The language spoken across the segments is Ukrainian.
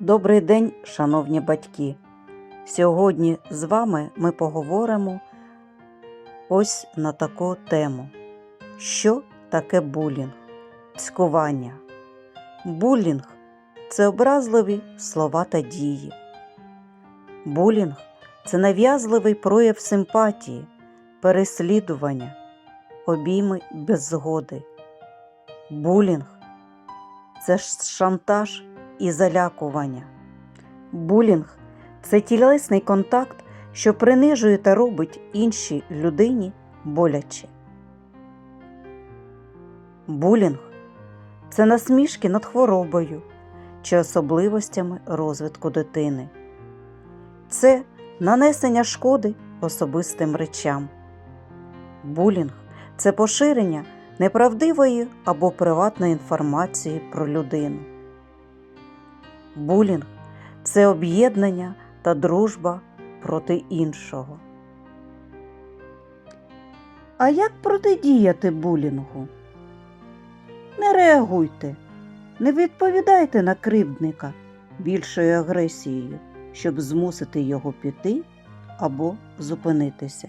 Добрий день, шановні батьки! Сьогодні з вами ми поговоримо ось на таку тему. Що таке булінг? Цькування. Булінг це образливі слова та дії. Булінг це нав'язливий прояв симпатії, переслідування, обійми без згоди. Булінг це шантаж і залякування. Булінг це тілесний контакт, що принижує та робить іншій людині боляче. Булінг це насмішки над хворобою чи особливостями розвитку дитини. Це нанесення шкоди особистим речам. Булінг це поширення неправдивої або приватної інформації про людину. Булінг це об'єднання та дружба проти іншого. А як протидіяти булінгу? Не реагуйте, не відповідайте на кривдника більшою агресією, щоб змусити його піти або зупинитися.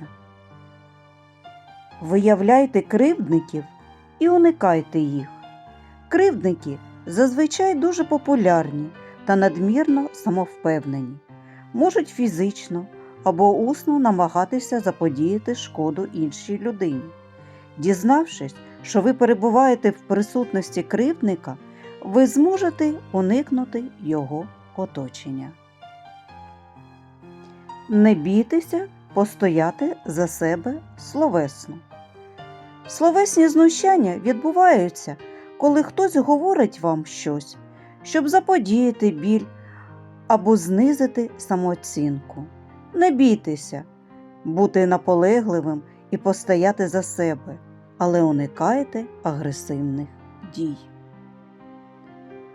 Виявляйте кривдників і уникайте їх. Кривдники зазвичай дуже популярні та надмірно самовпевнені, можуть фізично або усно намагатися заподіяти шкоду іншій людині. Дізнавшись, що ви перебуваєте в присутності кривдника, ви зможете уникнути його оточення. Не бійтеся постояти за себе словесно. Словесні знущання відбуваються, коли хтось говорить вам щось, щоб заподіяти біль або знизити самооцінку. Не бійтеся бути наполегливим і постояти за себе, але уникайте агресивних дій.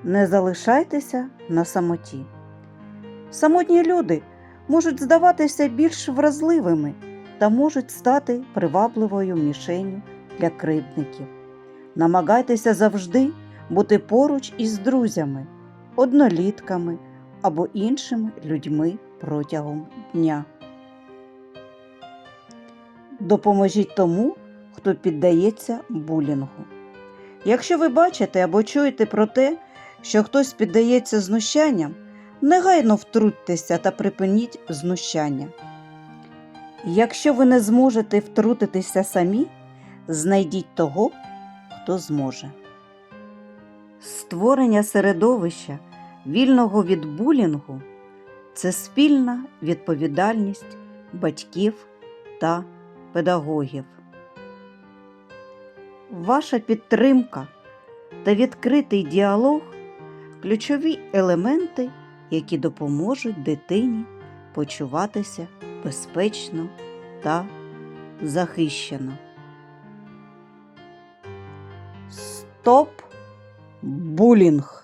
Не залишайтеся на самоті. Самотні люди можуть здаватися більш вразливими та можуть стати привабливою мішенью для кривдників. Намагайтеся завжди бути поруч із друзями, однолітками або іншими людьми протягом дня. Допоможіть тому, хто піддається булінгу. Якщо ви бачите або чуєте про те, що хтось піддається знущанням, негайно втрутьтеся та припиніть знущання. Якщо ви не зможете втрутитися самі, знайдіть того, хто зможе. Створення середовища, вільного від булінгу це спільна відповідальність батьків та педагогів. Ваша підтримка та відкритий діалог ключові елементи, які допоможуть дитині почуватися безпечно та захищено. Стоп булінг!